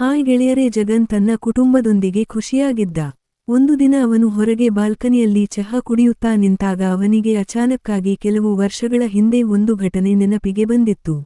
Hi ಗೆಳೆಯರೇ, ಜಗನ್ ತನ್ನ ಕುಟುಂಬದೊಂದಿಗೆ ಖುಷಿಯಾಗಿದ್ದ. ಒಂದು ದಿನ ಅವನು ಹೊರಗೆ ಬಾಲ್ಕನಿಯಲ್ಲಿ ಚಹಾ ಕುಡಿಯುತ್ತಾ ನಿಂತಾಗ ಅವನಿಗೆ ಅಚಾನಕ್ಕಾಗಿ ಕೆಲವು ವರ್ಷಗಳ ಹಿಂದೆ ಒಂದು ಘಟನೆ ನೆನಪಿಗೆ ಬಂದಿತ್ತು.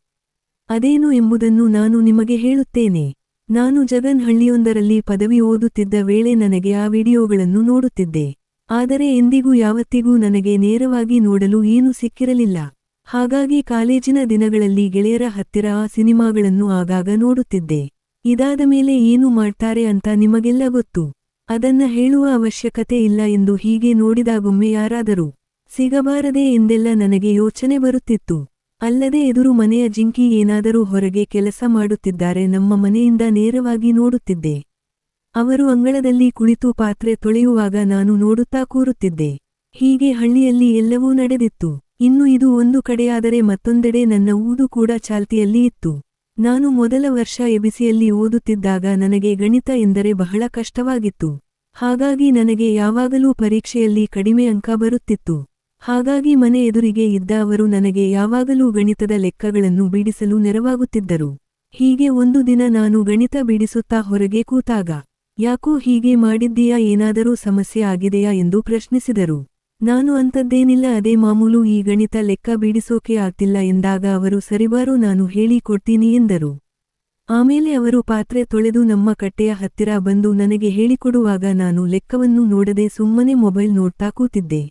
ಅದೇನು ಎಂಬುದನ್ನು ನಾನು ನಿಮಗೆ ಹೇಳುತ್ತೇನೆ. ನಾನು ಜಗನ್ ಹಳ್ಳಿಯೊಂದರಲ್ಲಿ ಪದವಿ ಓದುತ್ತಿದ್ದ ವೇಳೆ ನನಗೆ ಆ ವಿಡಿಯೋಗಳನ್ನು ನೋಡುತ್ತಿದ್ದೆ. ಆದರೆ ಎಂದಿಗೂ ಯಾವತ್ತಿಗೂ ನನಗೆ ನೇರವಾಗಿ ನೋಡಲು ಏನೂ ಸಿಕ್ಕಿರಲಿಲ್ಲ. ಹಾಗಾಗಿ ಕಾಲೇಜಿನ ದಿನಗಳಲ್ಲಿ ಗೆಳೆಯರ ಹತ್ತಿರ ಆ ಸಿನಿಮಾಗಳನ್ನು ಆಗಾಗ ನೋಡುತ್ತಿದ್ದೆ. ಇದಾದ ಮೇಲೆ ಏನು ಮಾಡ್ತಾರೆ ಅಂತ ನಿಮಗೆಲ್ಲ ಗೊತ್ತು. ಅದನ್ನ ಹೇಳುವ ಅವಶ್ಯಕತೆ ಇಲ್ಲ ಎಂದು ಹೀಗೆ ನೋಡಿದಾಗೊಮ್ಮೆ ಯಾರಾದರೂ, ಸಿಗಬಾರದೆ ಎಂದೆಲ್ಲ ನನಗೆ ಯೋಚನೆ ಬರುತ್ತಿತ್ತು. ಅಲ್ಲದೆ ಎದುರು ಮನೆಯ ಜಿಂಕಿ ಏನಾದರೂ ಹೊರಗೆ ಕೆಲಸ ಮಾಡುತ್ತಿದ್ದಾರೆ ನಮ್ಮ ಮನೆಯಿಂದ ನೇರವಾಗಿ ನೋಡುತ್ತಿದ್ದೆ. ಅವರು ಅಂಗಳದಲ್ಲಿ ಕುಳಿತು ಪಾತ್ರೆ ತೊಳೆಯುವಾಗ ನಾನು ನೋಡುತ್ತಾ ಕೂರುತ್ತಿದ್ದೆ. ಹೀಗೆ ಹಳ್ಳಿಯಲ್ಲಿ ಎಲ್ಲವೂ ನಡೆದಿತ್ತು. ಇನ್ನು ಇದು ಒಂದು ಕಡೆಯಾದರೆ ಮತ್ತೊಂದೆಡೆ ನನ್ನ ಊದು ಕೂಡ ಚಾಲ್ತಿಯಲ್ಲಿ ಇತ್ತು. ನಾನು ಮೊದಲ ವರ್ಷ ಎಬಿಸಿಯಲ್ಲಿ ಓದುತ್ತಿದ್ದಾಗ ನನಗೆ ಗಣಿತ ಎಂದರೆ ಬಹಳ ಕಷ್ಟವಾಗಿತ್ತು. ಹಾಗಾಗಿ ನನಗೆ ಯಾವಾಗಲೂ ಪರೀಕ್ಷೆಯಲ್ಲಿ ಕಡಿಮೆ ಅಂಕ ಬರುತ್ತಿತ್ತು. ಹಾಗಾಗಿ ಮನೆ ಎದುರಿಗೆ ಇದ್ದ ಅವರು ನನಗೆ ಯಾವಾಗಲೂ ಗಣಿತದ ಲೆಕ್ಕಗಳನ್ನು ಬಿಡಿಸಲು ನೆರವಾಗುತ್ತಿದ್ದರು. ಹೀಗೆ ಒಂದು ದಿನ ನಾನು ಗಣಿತ ಬಿಡಿಸುತ್ತಾ ಹೊರಗೆ ಕೂತಾಗ, ಯಾಕೋ ಹೀಗೆ ಮಾಡಿದ್ದೀಯಾ? ಏನಾದರೂ ಸಮಸ್ಯೆ ಆಗಿದೆಯಾ? ಎಂದು ಪ್ರಶ್ನಿಸಿದರು. ನಾನು ಅಂಥದ್ದೇನಿಲ್ಲ ಅದೇ ಮಾಮೂಲು ಈ ಗಣಿತ ಲೆಕ್ಕ ಬಿಡಿಸೋಕೆ ಆಗ್ತಿಲ್ಲ ಎಂದಾಗ ಅವರು ಸರಿಬಾರು ನಾನು ಹೇಳಿಕೊಡ್ತೀನಿ ಎಂದರು. ಆಮೇಲೆ ಅವರು, ಪಾತ್ರೆ ತೊಳೆದು ನಮ್ಮ ಕಟ್ಟೆಯ ಹತ್ತಿರ ಬಂದು ನನಗೆ ಹೇಳಿಕೊಡುವಾಗ ನಾನು ಲೆಕ್ಕವನ್ನು ನೋಡದೆ ಸುಮ್ಮನೆ ಮೊಬೈಲ್ ನೋಡ್ತಾ ಕೂತಿದ್ದೆ.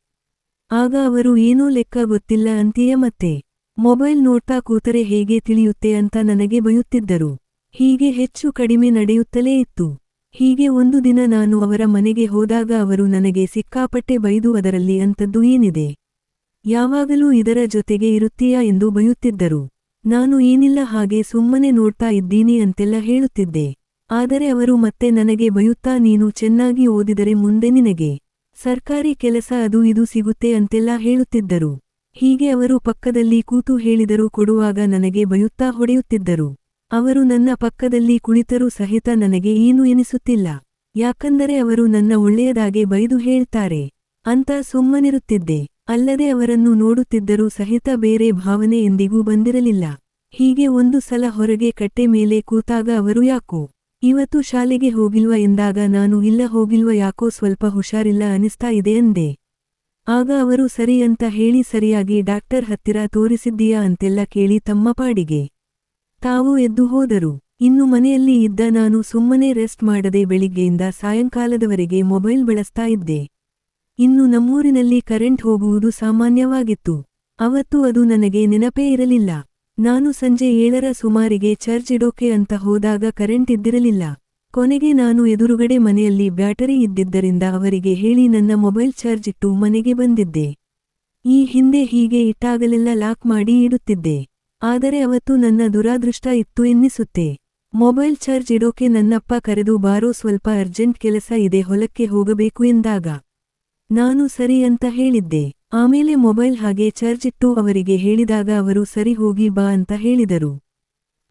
ಆಗ ಅವರು, ಏನೂ ಲೆಕ್ಕ ಗೊತ್ತಿಲ್ಲ ಅಂತೀಯ ಮತ್ತೆ? ಮೊಬೈಲ್ ನೋಡ್ತಾ ಕೂತರೆ ಹೇಗೆ ತಿಳಿಯುತ್ತೆ ಅಂತ ನನಗೆ ಬಯುತ್ತಿದ್ದರು. ಹೀಗೆ ಹೆಚ್ಚು ಕಡಿಮೆ ನಡೆಯುತ್ತಲೇ ಇತ್ತು. ಹೀಗೆ ಒಂದು ದಿನ ನಾನು ಅವರ ಮನೆಗೆ ಹೋದಾಗ ಅವರು ನನಗೆ ಸಿಕ್ಕಾಪಟ್ಟೆ ಬೈದು ಅದರಲ್ಲಿ ಅಂಥದ್ದು ಏನಿದೆ? ಯಾವಾಗಲೂ ಇದರ ಜೊತೆಗೆ ಇರುತ್ತೀಯಾ ಎಂದು ಬಯುತ್ತಿದ್ದರು. ನಾನು ಏನಿಲ್ಲ ಹಾಗೆ ಸುಮ್ಮನೆ ನೋಡ್ತಾ ಇದ್ದೀನಿ ಅಂತೆಲ್ಲ ಹೇಳುತ್ತಿದ್ದೆ. ಆದರೆ ಅವರು ಮತ್ತೆ ನನಗೆ ಬಯುತ್ತಾ ನೀನು ಚೆನ್ನಾಗಿ ಓದಿದರೆ ಮುಂದೆ ನಿನಗೆ ಸರ್ಕಾರಿ ಕೆಲಸ ಅದು ಇದು ಸಿಗುತ್ತೆ ಅಂತೆಲ್ಲ ಹೇಳುತ್ತಿದ್ದರು. ಹೀಗೆ ಅವರು ಪಕ್ಕದಲ್ಲಿ ಕೂತು ಹೇಳಿದರು ಕೊಡುವಾಗ ನನಗೆ ಬಯುತ್ತಾ ಹೊಡೆಯುತ್ತಿದ್ದರು. ಅವರು ನನ್ನ ಪಕ್ಕದಲ್ಲಿ ಕುಳಿತರೂ ಸಹಿತ ನನಗೆ ಏನು ಎನಿಸುತ್ತಿಲ್ಲ. ಯಾಕಂದರೆ ಅವರು ನನ್ನ ಒಳ್ಳೆಯದಾಗೆ ಬೈದು ಹೇಳ್ತಾರೆ. ಅಂತ ಸುಮ್ಮನಿರುತ್ತಿದ್ದೆ. ಅಲ್ಲದೆ ಅವರನ್ನು ನೋಡುತ್ತಿದ್ದರೂ ಸಹಿತ ಬೇರೆ ಭಾವನೆ ಎಂದಿಗೂ ಬಂದಿರಲಿಲ್ಲ. ಹೀಗೆ ಒಂದು ಸಲ ಹೊರಗೆ ಕಟ್ಟೆ ಮೇಲೆ ಕೂತಾಗ ಅವರು ಯಾಕೋ, ಇವತ್ತು ಶಾಲೆಗೆ ಹೋಗಿಲ್ವ? ಎಂದಾಗ, ನಾನು ಇಲ್ಲ, ಹೋಗಿಲ್ವ? ಯಾಕೋ ಸ್ವಲ್ಪ ಹುಷಾರಿಲ್ಲ ಅನಿಸ್ತಾ ಇದೆ ಅಂದೆ. ಆಗ ಅವರು, ಸರಿ ಅಂತ ಹೇಳಿ ಸರಿಯಾಗಿ ಡಾಕ್ಟರ್ ಹತ್ತಿರ ತೋರಿಸಿದ್ದೀಯಾ ಅಂತೆಲ್ಲ ಕೇಳಿ ತಮ್ಮ ಪಾಡಿಗೆ. ತಾವು ಎದ್ದು ಹೋದರು. ಇನ್ನು ಮನೆಯಲ್ಲಿ ಇದ್ದ ನಾನು ಸುಮ್ಮನೆ ರೆಸ್ಟ್ ಮಾಡದೆ ಬೆಳಿಗ್ಗೆಯಿಂದ ಸಾಯಂಕಾಲದವರೆಗೆ ಮೊಬೈಲ್ ಬಳಸ್ತಾ ಇದ್ದೆ. ಇನ್ನು ನಮ್ಮೂರಿನಲ್ಲಿ ಕರೆಂಟ್ ಹೋಗುವುದು ಸಾಮಾನ್ಯವಾಗಿತ್ತು. ಅವತ್ತು ಅದು ನನಗೆ ನೆನಪೇ ಇರಲಿಲ್ಲ. ನಾನು ಸಂಜೆ ಏಳರ ಸುಮಾರಿಗೆ ಚರ್ಚ್ ಇಡೋಕೆ ಅಂತ ಹೋದಾಗ ಕರೆಂಟ್ ಇದ್ದಿರಲಿಲ್ಲ. ಕೊನೆಗೆ ನಾನು ಎದುರುಗಡೆ ಮನೆಯಲ್ಲಿ ಬ್ಯಾಟರಿ ಇದ್ದಿದ್ದರಿಂದ ಅವರಿಗೆ ಹೇಳಿ ನನ್ನ ಮೊಬೈಲ್ ಚಾರ್ಜ್ ಇಟ್ಟು ಮನೆಗೆ ಬಂದಿದ್ದೆ. ಈ ಹಿಂದೆ ಹೀಗೆ ಇಟ್ಟಾಗಲೆಲ್ಲ ಲಾಕ್ ಮಾಡಿ ಇಡುತ್ತಿದ್ದೆ. ಆದರೆ ಅವತ್ತು ನನ್ನ ದುರಾದೃಷ್ಟ ಇತ್ತು ಎನ್ನಿಸುತ್ತೆ. ಮೊಬೈಲ್ ಚಾರ್ಜ್ ಇಡೋಕೆ ನನ್ನಪ್ಪ ಕರೆದು, ಬಾರೋ, ಸ್ವಲ್ಪ ಅರ್ಜೆಂಟ್ ಕೆಲಸ ಇದೆ, ಹೊಲಕ್ಕೆ ಹೋಗಬೇಕು ಎಂದಾಗ. ನಾನು ಸರಿ ಅಂತ ಹೇಳಿದ್ದೆ. ಆಮೇಲೆ ಮೊಬೈಲ್ ಹಾಗೆ ಚಾರ್ಜ್ ಇಟ್ಟು ಅವರಿಗೆ ಹೇಳಿದಾಗ ಅವರು, ಸರಿ, ಹೋಗಿ ಬಾ ಅಂತ ಹೇಳಿದರು.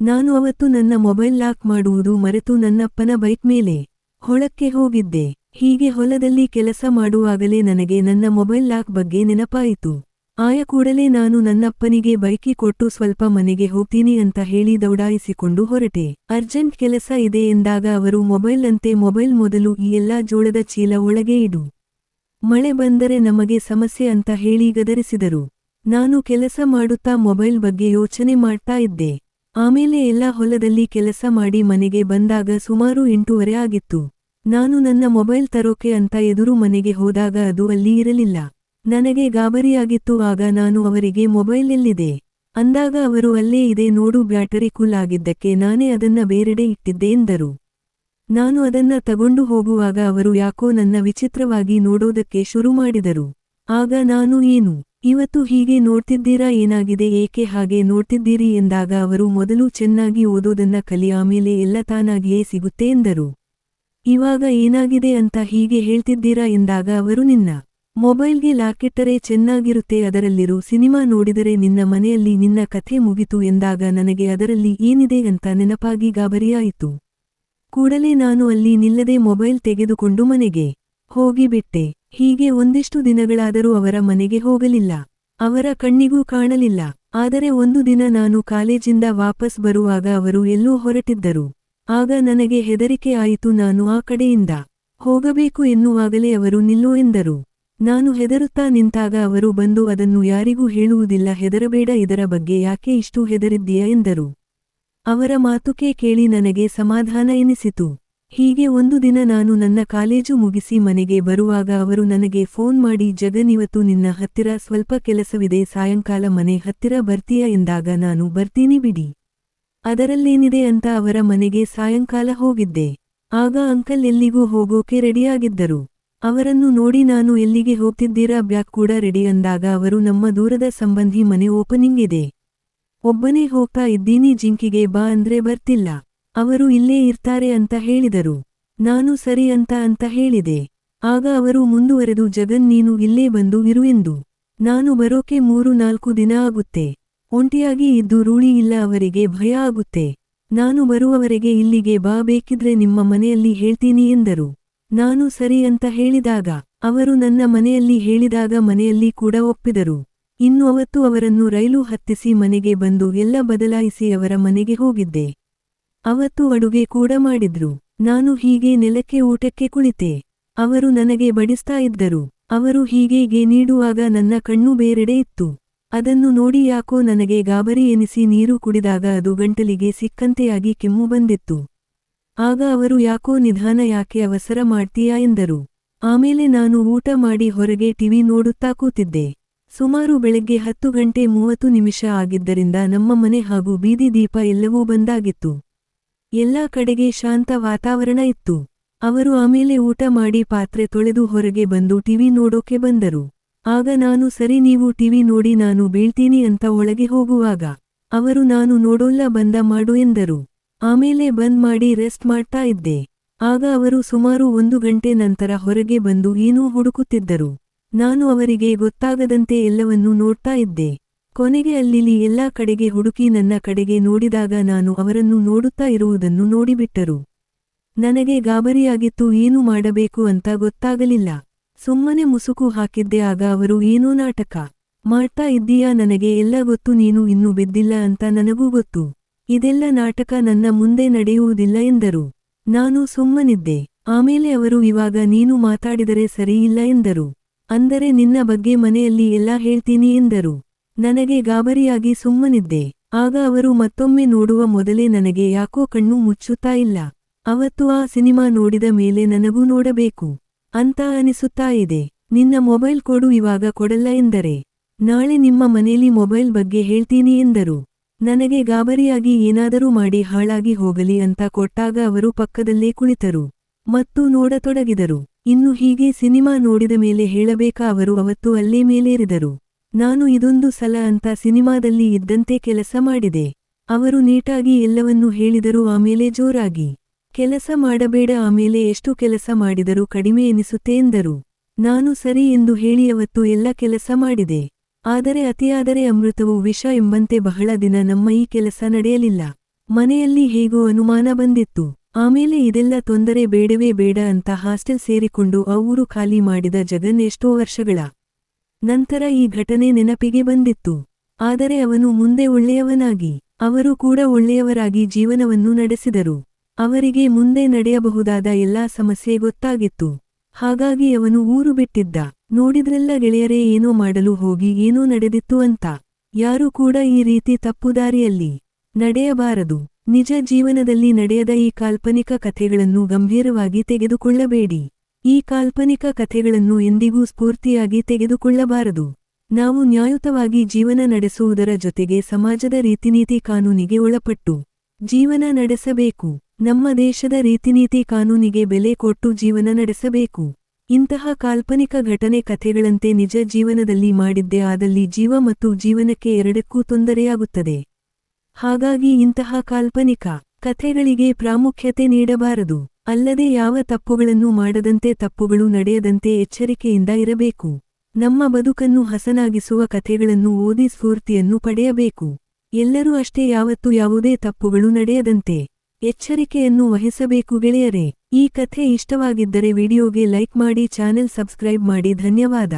ನಾನು ಅವತ್ತು ನನ್ನ ಮೊಬೈಲ್ ಲಾಕ್ ಮಾಡುವುದು ಮರೆತು ನನ್ನಪ್ಪನ ಬೈಕ್ ಮೇಲೆ ಹೊಳಕ್ಕೆ ಹೋಗಿದ್ದೆ. ಹೀಗೆ ಹೊಲದಲ್ಲಿ ಕೆಲಸ ಮಾಡುವಾಗಲೇ ನನಗೆ ನನ್ನ ಮೊಬೈಲ್ ಲಾಕ್ ಬಗ್ಗೆ ನೆನಪಾಯಿತು. ಆಯ ಕೂಡಲೇ ನಾನು ನನ್ನಪ್ಪನಿಗೆ ಬೈಕಿ ಕೊಟ್ಟು ಸ್ವಲ್ಪ ಮನೆಗೆ ಹೋಗ್ತೀನಿ ಅಂತ ಹೇಳಿ ದೌಡಾಯಿಸಿಕೊಂಡು ಹೊರಟೆ. ಅರ್ಜೆಂಟ್ ಕೆಲಸ ಇದೆ ಎಂದಾಗ ಅವರು ಮೊಬೈಲ್ ಅಂತೆ ಮೊಬೈಲ್ ಮೊದಲು ಈ ಎಲ್ಲಾ ಜೋಳದ ಚೀಲ ಒಳಗೆ ಇಡು. ಮಳೆ ಬಂದರೆ ನಮಗೆ ಸಮಸ್ಯೆ ಅಂತ ಹೇಳಿ ಗದರಿಸಿದರು. ನಾನು ಕೆಲಸ ಮಾಡುತ್ತಾ ಮೊಬೈಲ್ ಬಗ್ಗೆ ಯೋಚನೆ ಮಾಡ್ತಾ ಇದ್ದೆ. ಆಮೇಲೆ ಎಲ್ಲ ಹೊಲದಲ್ಲಿ ಕೆಲಸ ಮಾಡಿ ಮನೆಗೆ ಬಂದಾಗ ಸುಮಾರು ಎಂಟೂವರೆ ಆಗಿತ್ತು. ನಾನು ನನ್ನ ಮೊಬೈಲ್ ತರೋಕೆ ಅಂತ ಎದುರು ಮನೆಗೆ ಹೋದಾಗ ಅದು ಅಲ್ಲಿ ಇರಲಿಲ್ಲ. ನನಗೆ ಗಾಬರಿಯಾಗಿತ್ತು, ಆಗ ನಾನು ಅವರಿಗೆ ಮೊಬೈಲ್ ಎಲ್ಲಿದೆ? ಅಂದಾಗ ಅವರು, ಅಲ್ಲೇ ಇದೆ, ನೋಡು, ಬ್ಯಾಟರಿ ಕುಲ್ ಆಗಿದ್ದಕ್ಕೆ ನಾನೇ ಅದನ್ನ ಬೇರೆಡೆ ಇಟ್ಟಿದ್ದೆ, ಎಂದರು. ನಾನು ಅದನ್ನ ತಗೊಂಡು ಹೋಗುವಾಗ ಅವರು ಯಾಕೋ ನನ್ನ ವಿಚಿತ್ರವಾಗಿ ನೋಡೋದಕ್ಕೆ ಶುರು ಮಾಡಿದರು. ಆಗ ನಾನು, ಏನು? ಇವತ್ತು ಹೀಗೆ ನೋಡ್ತಿದ್ದೀರಾ, ಏನಾಗಿದೆ, ಏಕೆ ಹಾಗೆ ನೋಡ್ತಿದ್ದೀರಿ? ಎಂದಾಗ ಅವರು, ಮೊದಲು ಚೆನ್ನಾಗಿ ಓದೋದನ್ನ ಕಲಿ, ಆಮೇಲೆ ಎಲ್ಲ ತಾನಾಗಿಯೇ ಸಿಗುತ್ತೆ, ಎಂದರು. ಇವಾಗ ಏನಾಗಿದೆ ಅಂತ ಹೀಗೆ ಹೇಳ್ತಿದ್ದೀರಾ? ಎಂದಾಗ ಅವರು, ನಿನ್ನ ಮೊಬೈಲ್ಗೆ ಲಾಕಿಟ್ಟರೆ ಚೆನ್ನಾಗಿರುತ್ತೆ, ಅದರಲ್ಲಿರು ಸಿನಿಮಾ ನೋಡಿದರೆ ನಿನ್ನ ಮನೆಯಲ್ಲಿ ನಿನ್ನ ಕಥೆ ಮುಗಿತು ಎಂದಾಗ ನನಗೆ ಅದರಲ್ಲಿ ಏನಿದೆ ಅಂತ ನೆನಪಾಗಿ ಗಾಬರಿಯಾಯಿತು. ಕೂಡಲೇ ನಾನು ಅಲ್ಲಿ ನಿಲ್ಲದೆ ಮೊಬೈಲ್ ತೆಗೆದುಕೊಂಡು ಮನೆಗೆ ಹೋಗಿಬಿಟ್ಟೆ. ಹೀಗೆ ಒಂದಿಷ್ಟು ದಿನಗಳಾದರೂ ಅವರ ಮನೆಗೆ ಹೋಗಲಿಲ್ಲ. ಅವರ ಕಣ್ಣಿಗೂ ಕಾಣಲಿಲ್ಲ. ಆದರೆ ಒಂದು ದಿನ ನಾನು ಕಾಲೇಜಿಂದ ವಾಪಸ್ ಬರುವಾಗ ಅವರು ಎಲ್ಲೂ ಹೊರಟಿದ್ದರು. ಆಗ ನನಗೆ ಹೆದರಿಕೆ ಆಯಿತು, ನಾನು ಆ ಕಡೆಯಿಂದ ಹೋಗಬೇಕು ಎನ್ನುವಾಗಲೇ ಅವರು ನಿಲ್ಲು ಎಂದರು. ನಾನು ಹೆದರುತ್ತಾ ನಿಂತಾಗ ಅವರು ಬಂದು ಅದನ್ನು ಯಾರಿಗೂ ಹೇಳುವುದಿಲ್ಲ, ಹೆದರಬೇಡ, ಇದರ ಬಗ್ಗೆ ಯಾಕೆ ಇಷ್ಟು ಹೆದರಿದ್ದೀಯ? ಎಂದರು. ಅವರ ಮಾತುಕೆ ಕೇಳಿ ನನಗೆ ಸಮಾಧಾನ ಎನಿಸಿತು. ಹೀಗೆ ಒಂದು ದಿನ ನಾನು ನನ್ನ ಕಾಲೇಜು ಮುಗಿಸಿ ಮನೆಗೆ ಬರುವಾಗ ಅವರು ನನಗೆ ಫೋನ್ ಮಾಡಿ ಜಗನಿವತ್ತು ನಿನ್ನ ಹತ್ತಿರ ಸ್ವಲ್ಪ ಕೆಲಸವಿದೆ, ಸಾಯಂಕಾಲ ಮನೆ ಹತ್ತಿರ ಬರ್ತೀಯ? ಎಂದಾಗ ನಾನು, ಬರ್ತೀನಿ ಬಿಡಿ. ಅದರಲ್ಲೇನಿದೆ ಅಂತ ಅವರ ಮನೆಗೆ ಸಾಯಂಕಾಲ ಹೋಗಿದ್ದೆ. ಆಗ ಅಂಕಲ್ ಎಲ್ಲಿಗೂ ಹೋಗೋಕೆ ರೆಡಿಯಾಗಿದ್ದರು. ಅವರನ್ನು ನೋಡಿ ನಾನು ಎಲ್ಲಿಗೆ ಹೋಗ್ತಿದ್ದೀರಾ? ಬ್ಯಾಗ್ ಕೂಡ ರೆಡಿ ಅಂದಾಗ ಅವರು, ನಮ್ಮ ದೂರದ ಸಂಬಂಧಿ ಮನೆ ಓಪನಿಂಗ್ ಇದೆ. ಒಬ್ಬನೇ ಹೋಗ್ತಾ ಇದ್ದೀನಿ, ಜಿಂಕಿಗೆ ಬಾ ಅಂದ್ರೆ ಬರ್ತಿಲ್ಲ. ಅವರು ಇಲ್ಲೇ ಇರ್ತಾರೆ ಅಂತ ಹೇಳಿದರು. ನಾನು ಸರಿ ಅಂತ ಅಂತ ಹೇಳಿದೆ. ಆಗ ಅವರು ಮುಂದುವರೆದು, ಜಗನ್, ನೀನು ಇಲ್ಲೇ ಬಂದು ಇರುವೆಂದು ನಾನು ಬರೋಕೆ ಮೂರು ನಾಲ್ಕು ದಿನ ಆಗುತ್ತೆ. ಒಂಟಿಯಾಗಿ ಇದ್ದು ರೂಳಿ ಇಲ್ಲ, ಅವರಿಗೆ ಭಯ ಆಗುತ್ತೆ. ನಾನು ಬರುವವರೆಗೆ ಇಲ್ಲಿಗೆ ಬಾ, ಬೇಕಿದ್ರೆ ನಿಮ್ಮ ಮನೆಯಲ್ಲಿ ಹೇಳ್ತೀನಿ ಎಂದರು. ನಾನು ಸರಿ ಅಂತ ಹೇಳಿದಾಗ ಅವರು ನನ್ನ ಮನೆಯಲ್ಲಿ ಹೇಳಿದಾಗ ಮನೆಯಲ್ಲಿ ಕೂಡ ಒಪ್ಪಿದರು. ಇನ್ನು ಅವತ್ತು ಅವರನ್ನು ರೈಲು ಹತ್ತಿಸಿ ಮನೆಗೆ ಬಂದು ಎಲ್ಲ ಬದಲಾಯಿಸಿ ಅವರ ಮನೆಗೆ ಹೋಗಿದ್ದೆ. ಅವತ್ತು ಅಡುಗೆ ಕೂಡ ಮಾಡಿದ್ರು. ನಾನು ಹೀಗೆ ನೆಲಕ್ಕೆ ಊಟಕ್ಕೆ ಕುಳಿತೆ. ಅವರು ನನಗೆ ಬಡಿಸ್ತಾ ಇದ್ದರು. ಅವರು ಹೀಗೇಗೆ ನೀಡುವಾಗ ನನ್ನ ಕಣ್ಣು ಬೇರೆಡೆ ಇತ್ತು. ಅದನ್ನು ನೋಡಿ ಯಾಕೋ ನನಗೆ ಗಾಬರಿ ಎನಿಸಿ ನೀರು ಕುಡಿದಾಗ ಅದು ಗಂಟಲಿಗೆ ಸಿಕ್ಕಂತೆಯಾಗಿ ಕೆಮ್ಮು ಬಂದಿತ್ತು. ಆಗ ಅವರು, ಯಾಕೋ ನಿಧಾನ, ಯಾಕೆ ಅವಸರ ಮಾಡ್ತೀಯಾ? ಎಂದರು. ಆಮೇಲೆ ನಾನು ಊಟ ಮಾಡಿ ಹೊರಗೆ ಟಿವಿ ನೋಡುತ್ತಾ ಕೂತಿದ್ದೆ. ಸುಮಾರು ಬೆಳಗ್ಗೆ ಹತ್ತು ಗಂಟೆ ಮೂವತ್ತು ನಿಮಿಷ ಆಗಿದ್ದರಿಂದ ನಮ್ಮ ಮನೆ ಹಾಗೂ ಬೀದಿ ದೀಪ ಎಲ್ಲವೂ ಬಂದಾಗಿತ್ತು. ಎಲ್ಲಾ ಕಡೆಗೆ ಶಾಂತ ವಾತಾವರಣ ಇತ್ತು. ಅವರು ಆಮೇಲೆ ಊಟ ಮಾಡಿ ಪಾತ್ರೆ ತೊಳೆದು ಹೊರಗೆ ಬಂದು ಟಿವಿ ನೋಡೋಕೆ ಬಂದರು. ಆಗ ನಾನು, ಸರಿ, ನೀವು ಟಿವಿ ನೋಡಿ, ನಾನು ಬೀಳ್ತೀನಿ ಅಂತ ಒಳಗೆ ಹೋಗುವಾಗ, ಅವರು, ನಾನು ನೋಡೋಲ್ಲ, ಬಂದ ಮಾಡು ಎಂದರು. ಆಮೇಲೆ ಬಂದ್ ಮಾಡಿ ರೆಸ್ಟ್ ಮಾಡ್ತಾ ಇದ್ದೆ. ಆಗ ಅವರು ಸುಮಾರು ಒಂದು ಗಂಟೆ ನಂತರ ಹೊರಗೆ ಬಂದು ಏನೂ ಹುಡುಕುತ್ತಿದ್ದರು. ನಾನು ಅವರಿಗೆ ಗೊತ್ತಾಗದಂತೆ ಎಲ್ಲವನ್ನೂ ನೋಡ್ತಾ ಇದ್ದೆ. ಕೊನೆಗೆ ಅಲ್ಲಿಲಿ ಎಲ್ಲಾ ಕಡೆಗೆ ಹುಡುಕಿ ನನ್ನ ಕಡೆಗೆ ನೋಡಿದಾಗ ನಾನು ಅವರನ್ನು ನೋಡುತ್ತಾ ಇರುವುದನ್ನು ನೋಡಿಬಿಟ್ಟರು. ನನಗೆ ಗಾಬರಿಯಾಗಿತ್ತು, ಏನು ಮಾಡಬೇಕು ಅಂತ ಗೊತ್ತಾಗಲಿಲ್ಲ. ಸುಮ್ಮನೆ ಮುಸುಕು ಹಾಕಿದ್ದೆ, ಆಗ ಅವರು ಏನೋ ನಾಟಕ ಮಾಡ್ತಾ ಇದ್ದೀಯಾ, ನನಗೆ ಎಲ್ಲ ಗೊತ್ತು, ನೀನು ಇನ್ನೂ ಬಿದ್ದಿಲ್ಲ ಅಂತ ನನಗೂ ಗೊತ್ತು. ಇದೆಲ್ಲ ನಾಟಕ ನನ್ನ ಮುಂದೆ ನಡೆಯುವುದಿಲ್ಲ ಎಂದರು. ನಾನು ಸುಮ್ಮನಿದ್ದೆ. ಆಮೇಲೆ ಅವರು ಇವಾಗ ನೀನು ಮಾತಾಡಿದರೆ ಸರಿಯಿಲ್ಲ ಎಂದರು. ಅಂದರೆ ನಿನ್ನ ಬಗ್ಗೆ ಮನೆಯಲ್ಲಿ ಎಲ್ಲ ಹೇಳ್ತೀನಿ ಎಂದರು. ನನಗೆ ಗಾಬರಿಯಾಗಿ ಸುಮ್ಮನಿದ್ದೆ. ಆಗ ಅವರು ಮತ್ತೊಮ್ಮೆ ನೋಡುವ ಮೊದಲೇ ನನಗೆ ಯಾಕೋ ಕಣ್ಣು ಮುಚ್ಚುತ್ತಾ ಇಲ್ಲ. ಅವತ್ತು ಆ ಸಿನಿಮಾ ನೋಡಿದ ಮೇಲೆ ನನಗೂ ನೋಡಬೇಕು ಅಂತ ಅನಿಸುತ್ತಾ ಇದೆ. ನಿನ್ನ ಮೊಬೈಲ್ ಕೊಡು ಇವಾಗ ಕೊಡಲ್ಲ ಎಂದರೆ. ನಾಳೆ ನಿಮ್ಮ ಮನೇಲಿ ಮೊಬೈಲ್ ಬಗ್ಗೆ ಹೇಳ್ತೀನಿ ಎಂದರು. ನನಗೆ ಗಾಬರಿಯಾಗಿ ಏನಾದರೂ ಮಾಡಿ ಹಾಳಾಗಿ ಹೋಗಲಿ ಅಂತ ಕೊಟ್ಟಾಗ ಅವರು ಪಕ್ಕದಲ್ಲೇ ಕುಳಿತರು ಮತ್ತು ನೋಡತೊಡಗಿದರು. ಇನ್ನು ಹೀಗೆ ಸಿನಿಮಾ ನೋಡಿದ ಮೇಲೆ ಹೇಳಬೇಕಾ ಅವರು ಅವತ್ತು ಅಲ್ಲೇ ಮೇಲೇರಿದರು. ನಾನು ಇದೊಂದು ಸಲ ಅಂತ ಸಿನಿಮಾದಲ್ಲಿ ಇದ್ದಂತೆ ಕೆಲಸ ಮಾಡಿದೆ. ಅವರು ನೀಟಾಗಿ ಎಲ್ಲವನ್ನೂ ಹೇಳಿದರು, ಆಮೇಲೆ ಜೋರಾಗಿ. ಕೆಲಸ ಮಾಡಬೇಡ, ಆಮೇಲೆ ಎಷ್ಟು ಕೆಲಸ ಮಾಡಿದರೂ ಕಡಿಮೆ ಎನಿಸುತ್ತೆ ಎಂದರು. ನಾನು ಸರಿ ಎಂದು ಹೇಳಿ ಅವತ್ತು ಎಲ್ಲ ಕೆಲಸ ಮಾಡಿದೆ. ಆದರೆ ಅತಿಯಾದರೆ ಅಮೃತವು ವಿಷ ಎಂಬಂತೆ ಬಹಳ ದಿನ ನಮ್ಮ ಈ ಕೆಲಸ ನಡೆಯಲಿಲ್ಲ. ಮನೆಯಲ್ಲಿ ಹೇಗೋ ಅನುಮಾನ ಬಂದಿತ್ತು. ಆಮೇಲೆ ಇದೆಲ್ಲ ತೊಂದರೆ ಬೇಡವೇ ಬೇಡ ಅಂತ ಹಾಸ್ಟೆಲ್ ಸೇರಿಕೊಂಡು ಆ ಊರು ಖಾಲಿ ಮಾಡಿದ ಜಗನ್ ಎಷ್ಟೋ ವರ್ಷಗಳ ನಂತರ ಈ ಘಟನೆ ನೆನಪಿಗೆ ಬಂದಿತ್ತು. ಆದರೆ ಅವನು ಮುಂದೆ ಒಳ್ಳೆಯವನಾಗಿ, ಅವರು ಕೂಡ ಒಳ್ಳೆಯವರಾಗಿ ಜೀವನವನ್ನು ನಡೆಸಿದರು. ಅವರಿಗೆ ಮುಂದೆ ನಡೆಯಬಹುದಾದ ಎಲ್ಲಾ ಸಮಸ್ಯೆ ಗೊತ್ತಾಗಿತ್ತು. ಹಾಗಾಗಿ ಅವನು ಊರು ಬಿಟ್ಟಿದ್ದ. ನೋಡಿದ್ರೆಲ್ಲ ಗೆಳೆಯರೇ, ಏನೋ ಮಾಡಲು ಹೋಗಿ, ಏನೋ ನಡೆದಿತ್ತು ಅಂತ. ಯಾರೂ ಕೂಡ ಈ ರೀತಿ ತಪ್ಪುದಾರಿಯಲ್ಲಿ ನಡೆಯಬಾರದು. ನಿಜ ಜೀವನದಲ್ಲಿ ನಡೆಯದ ಈ ಕಾಲ್ಪನಿಕ ಕಥೆಗಳನ್ನು ಗಂಭೀರವಾಗಿ ತೆಗೆದುಕೊಳ್ಳಬೇಡಿ. ಈ ಕಾಲ್ಪನಿಕ ಕಥೆಗಳನ್ನು ಎಂದಿಗೂ ಸ್ಫೂರ್ತಿಯಾಗಿ ತೆಗೆದುಕೊಳ್ಳಬಾರದು. ನಾವು ನ್ಯಾಯುತವಾಗಿ ಜೀವನ ನಡೆಸುವುದರ ಜೊತೆಗೆ ಸಮಾಜದ ರೀತಿನೀತಿ ಕಾನೂನಿಗೆ ಒಳಪಟ್ಟು ಜೀವನ ನಡೆಸಬೇಕು. ನಮ್ಮ ದೇಶದ ರೀತಿನೀತಿ ಕಾನೂನಿಗೆ ಬೆಲೆ ಕೊಟ್ಟು ಜೀವನ ನಡೆಸಬೇಕು. ಇಂತಹ ಕಾಲ್ಪನಿಕ ಘಟನೆ ಕಥೆಗಳಂತೆ ನಿಜ ಜೀವನದಲ್ಲಿ ಮಾಡಿದ್ದೇ ಆದಲ್ಲಿ ಜೀವ ಮತ್ತು ಜೀವನಕ್ಕೆ ಎರಡಕ್ಕೂ ತೊಂದರೆಯಾಗುತ್ತದೆ. ಹಾಗಾಗಿ ಇಂತಹ ಕಾಲ್ಪನಿಕ ಕಥೆಗಳಿಗೆ ಪ್ರಾಮುಖ್ಯತೆ ನೀಡಬಾರದು. ಅಲ್ಲದೆ ಯಾವ ತಪ್ಪುಗಳನ್ನು ಮಾಡದಂತೆ ತಪ್ಪುಗಳು ನಡೆಯದಂತೆ ಎಚ್ಚರಿಕೆಯಿಂದ ಇರಬೇಕು. ನಮ್ಮ ಬದುಕನ್ನು ಹಸನಾಗಿಸುವ ಕಥೆಗಳನ್ನು ಓದಿ ಸ್ಫೂರ್ತಿಯನ್ನು ಪಡೆಯಬೇಕು. ಎಲ್ಲರೂ ಅಷ್ಟೇ ಯಾವತ್ತೂ ಯಾವುದೇ ತಪ್ಪುಗಳು ನಡೆಯದಂತೆ. ಎಚ್ಚರಿಕೆಯನ್ನು ವಹಿಸಬೇಕು ಗೆಳೆಯರೇ. ಈ ಕಥೆ ಇಷ್ಟವಾಗಿದ್ದರೆ ವಿಡಿಯೋಗೆ ಲೈಕ್ ಮಾಡಿ ಚಾನೆಲ್ ಸಬ್ಸ್ಕ್ರೈಬ್ ಮಾಡಿ. ಧನ್ಯವಾದ.